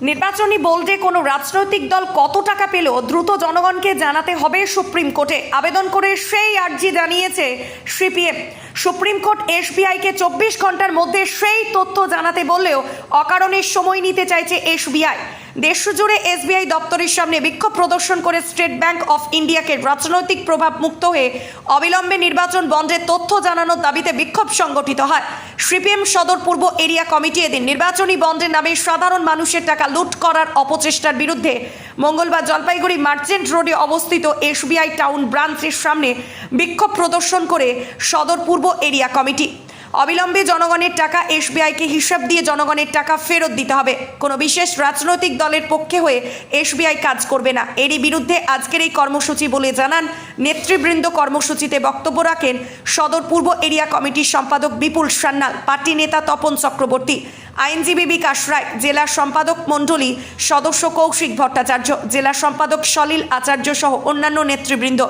নির্বাচনী বোল্ডে কোনো রাজনৈতিক দল কত টাকা পেল, দ্রুত জনগণকে জানাতে হবে সুপ্রিম কোর্টে। আবেদন করে সেই আর্জি জানিয়েছে সিপিএম। সুপ্রিম কোর্ট এসবিআইকে চব্বিশ ঘণ্টার মধ্যে সেই তথ্য জানাতে বললেও অকারণে সময় নিতে চাইছে এসবিআই। দেশ জুড়ে এসবিআই দপ্তরের সামনে বিক্ষোভ প্রদর্শন করে স্টেট ব্যাংক অফ ইন্ডিয়াকে রাজনৈতিক প্রভাব মুক্ত হয়ে অবিলম্বে নির্বাচন বন্ধের তথ্য জানানোর দাবিতে বিক্ষোভ সংগঠিত হয়। সিপিএম সদর পূর্ব এরিয়া কমিটি এদিন নির্বাচনী বন্ধের নামে সাধারণ মানুষের টাকা লুট করার অপচেষ্টার বিরুদ্ধে মঙ্গলবার জলপাইগুড়ি মার্চেন্ট রোডে অবস্থিত এসবিআই টাউন ব্রাঞ্চের সামনে বিক্ষোভ প্রদর্শন করে সদর পূর্ব এরিয়া কমিটি। অবিলম্বে জনগণের টাকা এসবিআইকে হিসাব দিয়ে জনগণের টাকা ফেরত দিতে হবে। কোনো বিশেষ রাজনৈতিক দলের পক্ষে হয়ে এসবিআই কাজ করবে না। এরই বিরুদ্ধে আজকের এই কর্মসূচি বলে জানান নেতৃবৃন্দ কর্মসূচিতে বক্তব্য রাখেন সদর পূর্ব এরিয়া কমিটির সম্পাদক বিপুল সান্যাল, পার্টি নেতা তপন চক্রবর্তী, আইনজীবী বিকাশ রায়, জেলা সম্পাদক মণ্ডলী সদস্য কৌশিক ভট্টাচার্য, জেলা সম্পাদক সলিল আচার্য সহ অন্যান্য নেতৃবৃন্দ।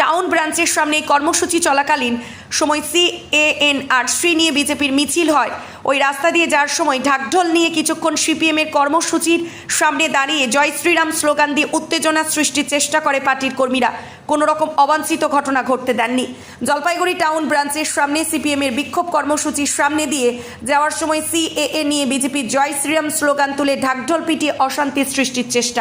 টাউন ব্রাঞ্চের সামনে কর্মসূচি চলাকালীন সময় সি এ এন আর শ্রী নিয়ে বিজেপির মিছিল হয়। ওই রাস্তা দিয়ে যাওয়ার সময় ঢাকঢোল নিয়ে কিছুক্ষণ সিপিএম এর কর্মসূচির সামনে দাঁড়িয়ে জয় শ্রীরাম স্লোগান দিয়ে উত্তেজনা সৃষ্টির চেষ্টা করে পার্টির কর্মীরা। কোনো রকম অবাঞ্ছিত ঘটনা ঘটতে দেননি। জলপাইগুড়ি টাউন ব্রাঞ্চের সামনে সিপিএম এর বিক্ষোভ কর্মসূচির সামনে দিয়ে যাওয়ার সময় সিএএ নিয়ে বিজেপির জয় শ্রীরাম স্লোগান তুলে ঢাকঢোল পিটিয়ে অশান্তি সৃষ্টির চেষ্টা।